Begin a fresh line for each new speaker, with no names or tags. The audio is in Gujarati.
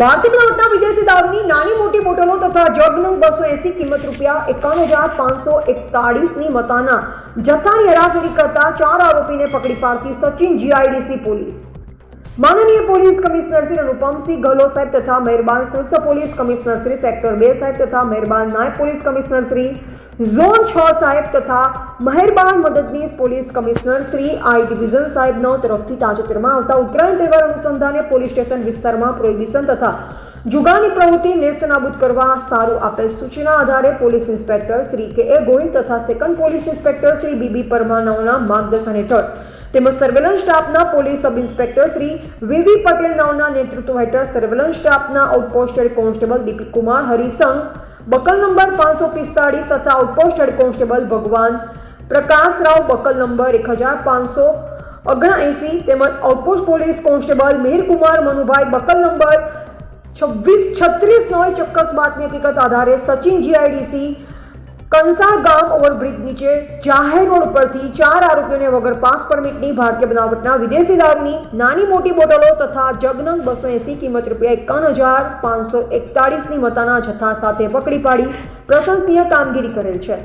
ભારતીય બનાવટના વિદેશી દાવની નાની મોટી બોટલો તથા જગનું બસો એસી કિંમત રૂપિયા એકાણ હજાર પાંચસો એકતાળીસની મતાના જથ્થાની હેરાફેરી કરતા ચાર આરોપીને પકડી પાડતી સચિન જીઆઈડીસી પોલીસ. માનનીય પોલીસ કમિશનર શ્રી અનુપમસિંહ ગહલો સાહેબ તથા મહેરબાન સંયુક્ત પોલીસ કમિશનર શ્રી સેક્ટર બે સાહેબ તથા મહેરબાન નાયબ પોલીસ કમિશનર શ્રી ઝોન છ સાહેબ તથા મહેરબાન મદદનીશ police commissioner Shri I division સાહેબનો તરફથી તાજેતરમાં આવતા ઉત્તરાયણ તહેવાર અનુસંધાને પોલીસ સ્ટેશન વિસ્તારમાં પ્રોહિબિશન તથા જુગાની પ્રવૃત્તિ નેસ્તનાબૂદ કરવા સારું આપેલ સૂચના આધારે પોલીસ ઇન્સ્પેક્ટર શ્રી કે એ ગોહિલ તથા second police inspector Shri B B પરમાનાઓના માર્ગદર્શન હેઠળ તેમજ સર્વેલન્સ સ્ટાફના police sub inspector Shri VV Patel નાઓના નેતૃત્વ હેઠળ સર્વેલન્સ સ્ટાફના outpost head constable Deepak Kumar Harisangh, buckle number પાંચસો પિસ્તાળીસ તથા આઉટપોસ્ટ હેડ કોન્સ્ટેબલ ભગવાન પ્રકાશરાવ બકલ નંબર એક હજાર પાંચસો ઓગણએંસી તેમજ outpost police constable Mihirkumar Manubhai buckle number છવ્વીસ છત્રીસ નો ચોક્કસ બાતમી હકીકત આધારે સચિન જીઆઈડીસી કંસાર ગામ ઓવરબ્રિજ નીચે જાહેર રોડ પરથી ચાર આરોપીઓને વગર પાસ પરમિટની ભારતીય બનાવટના વિદેશી દારૂની નાની મોટી બોટલો તથા જગનંગ બસો એસી કિંમત રૂપિયા એકાવન હજાર પાંચસો એકતાળીસની મતાના જથ્થા સાથે પકડી પાડી પ્રશંસનીય કામગીરી કરેલ છે.